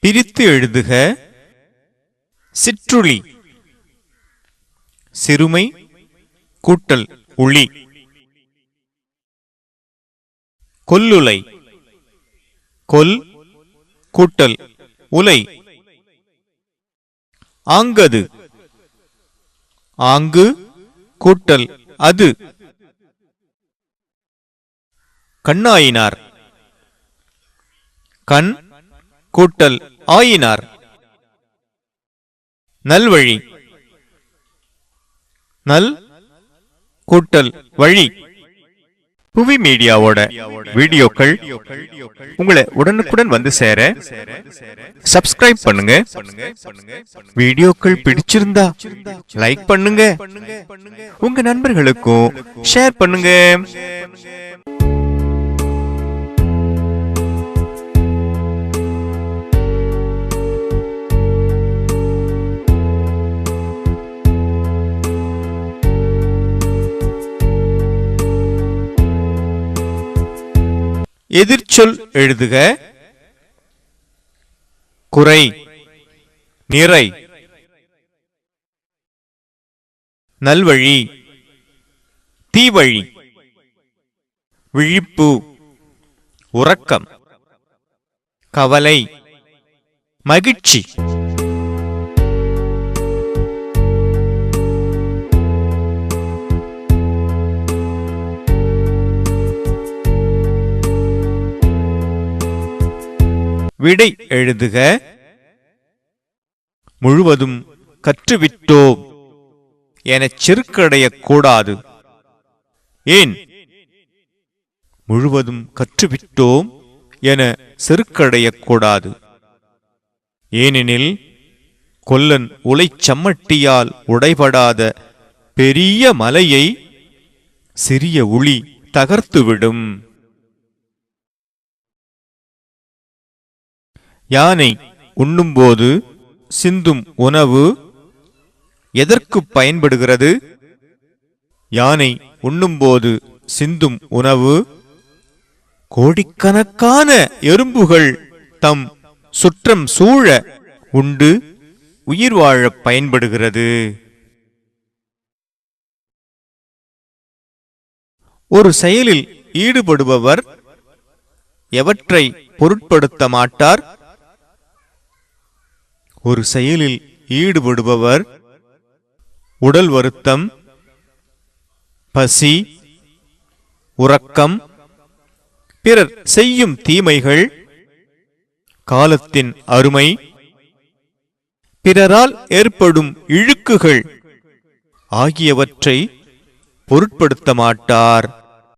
பிரித்து எழுதுக. சிற்றுளி. சிறுமை. கூட்டல். உளி கொல்லுலை. கொல். கூட்டல். உலை. ஆங்கது. ஆங்கு. கூட்டல். அது. கண்ணாயினார். கண். கூட்டல் ஆயினார். நல்வழி. நல் கூட்டல் வழி. புவி மீடியாவோட வீடியோக்கள் உங்களை உடனுக்குடன் வந்து சேர சப்ஸ்கிரைப் பண்ணுங்க. வீடியோக்கள் பிடிச்சிருந்தா லைக் பண்ணுங்க. உங்க நண்பர்களுக்கும் ஷேர் பண்ணுங்க. எதிர்ச்சொல் எழுதுக. குறை நிறை. நல்வழி தீவழி. விழிப்பு உறக்கம். கவலை மகிழ்ச்சி. விடை எழுதுக. முழுவதும் கற்றுவிட்டோம் எனச் செருக்கடையக்கூடாது ஏன்? முழுவதும் கற்றுவிட்டோம் என செருக்கடையக்கூடாது ஏனெனில் கொல்லன் உலைச்சம்மட்டியால் உடைபடாத பெரிய மலையை சிறிய உளி தகர்த்துவிடும். யானை உண்ணும்போது சிந்தும் உணவு எதற்கு பயன்படுகிறது? யானை உண்ணும்போது சிந்தும் உணவு கோடிக்கணக்கான எறும்புகள் தம் சுற்றம் சூழ உண்டு உயிர் வாழ பயன்படுகிறது. ஒரு செயலில் ஈடுபடுபவர் எவற்றை பொருட்படுத்த மாட்டார்? ஒரு செயலில் ஈடுபடுபவர். உடல் வருத்தம் பசி உறக்கம் பிறர் செய்யும் தீமைகள் காலத்தின் அருமை பிறரால் ஏற்படும் இழுக்குகள் ஆகியவற்றை பொருட்படுத்த மாட்டார்.